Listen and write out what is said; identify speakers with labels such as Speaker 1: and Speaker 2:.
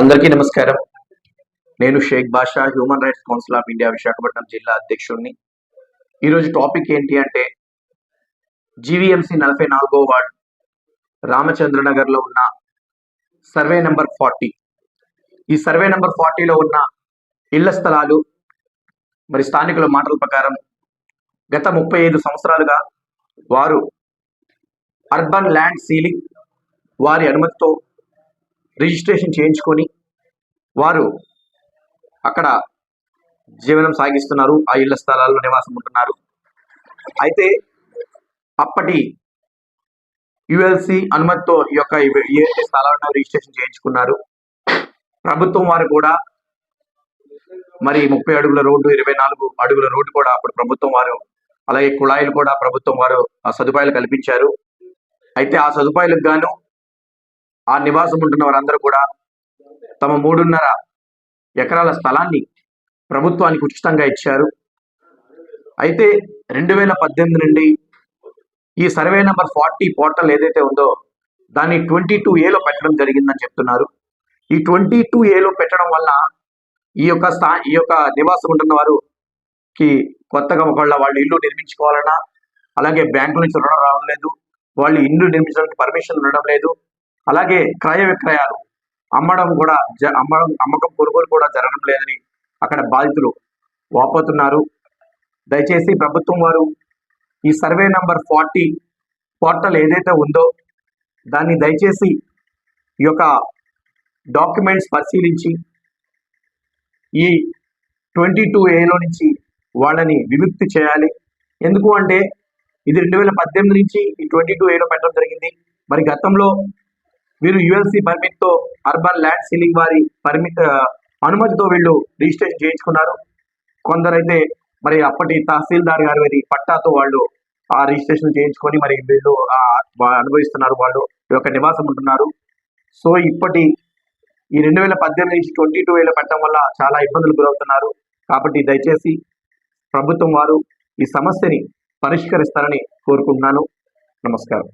Speaker 1: అందరికీ నమస్కారం. నేను Sheikh Basha human rights council of India Visakhapatnam జిల్లా అధ్యక్షుడిని. ఈరోజు టాపిక్ ఏంటి అంటే జీవీఎంసీ నలభై నాలుగో వార్డ్ రామచంద్రనగర్లో ఉన్న సర్వే నెంబర్ ఫార్టీ. ఈ సర్వే నెంబర్ ఫార్టీలో ఉన్న ఇళ్ళ స్థలాలు మరి స్థానికుల మాటల ప్రకారం గత ముప్పై ఐదు సంవత్సరాలుగా వారు అర్బన్ ల్యాండ్ సీలింగ్ వారి అనుమతితో రిజిస్ట్రేషన్ చేయించుకొని వారు అక్కడ జీవనం సాగిస్తున్నారు ఆ ఇళ్ళ స్థలాల్లో నివాసం ఉంటున్నారు. అయితే అప్పటి యుఎల్సి అనుమతితో ఈ యొక్క ఇవి- ఏ స్థలాలను రిజిస్ట్రేషన్ చేయించుకున్నారు. ప్రభుత్వం వారు కూడా మరి ముప్పై అడుగుల రోడ్డు ఇరవై నాలుగు అడుగుల రోడ్డు కూడా అప్పుడు ప్రభుత్వం వారు అలాగే కుళాయిలు కూడా ప్రభుత్వం వారు ఆ సదుపాయాలు కల్పించారు. అయితే ఆ సదుపాయాలకు గాను ఆ నివాసం ఉంటున్న వారందరూ కూడా తమ మూడున్నర ఎకరాల స్థలాన్ని ప్రభుత్వానికి ఉచితంగా ఇచ్చారు. అయితే రెండు వేల పద్దెనిమిది నుండి ఈ సర్వే నెంబర్ ఫార్టీ పోర్టల్ ఏదైతే ఉందో దాన్ని ట్వంటీ టూ ఏలో పెట్టడం జరిగిందని చెప్తున్నారు. ఈ ట్వంటీ టూ ఏలో పెట్టడం వల్ల ఈ యొక్క స్థా ఈ యొక్క నివాసం ఉంటున్న వారికి కొత్తగా ఒకళ్ళ వాళ్ళు ఇల్లు నిర్మించుకోవాలన్నా అలాగే బ్యాంకు నుంచి రుణం రావడం లేదు వాళ్ళు ఇల్లు నిర్మించడానికి పర్మిషన్ ఉండడం లేదు అలాగే క్రయ విక్రయాలు. అమ్మడం కూడా జ- అమ్మడం అమ్మకం కొనుగోలు కూడా జరగడం లేదని అక్కడ బాధితులు వాపోతున్నారు. దయచేసి ప్రభుత్వం వారు ఈ సర్వే నంబర్ ఫార్టీ పోర్టల్ ఏదైతే ఉందో దాన్ని దయచేసి ఈ యొక్క డాక్యుమెంట్స్ పరిశీలించి ఈ ట్వంటీ టూ ఏలో నుంచి వాళ్ళని విముక్తి చేయాలి. ఎందుకు అంటే ఇది రెండు వేల పద్దెనిమిది నుంచి ఈ ట్వంటీ టూ ఏలో పెట్టడం జరిగింది. మరి గతంలో వీరు యుఎల్సి పర్మిట్తో అర్బన్ ల్యాండ్ సీలింగ్ వారి పర్మిట్ అనుమతితో వీళ్ళు రిజిస్ట్రేషన్ చేయించుకున్నారు. కొందరైతే మరి అప్పటి తహసీల్దార్ గారి వారి పట్టాతో వాళ్ళు ఆ రిజిస్ట్రేషన్ చేయించుకొని మరి వీళ్ళు అనుభవిస్తున్నారు వాళ్ళు. ఈ యొక్క నివాసం ఉంటున్నారు. సో ఇప్పటి ఈ రెండు వేల పద్దెనిమిది నుంచి ట్వంటీ టూ వేల పెట్టడం వల్ల చాలా ఇబ్బందులు గురవుతున్నారు. కాబట్టి దయచేసి ప్రభుత్వం వారు ఈ సమస్యని పరిష్కరిస్తారని కోరుకుంటున్నాను. నమస్కారం.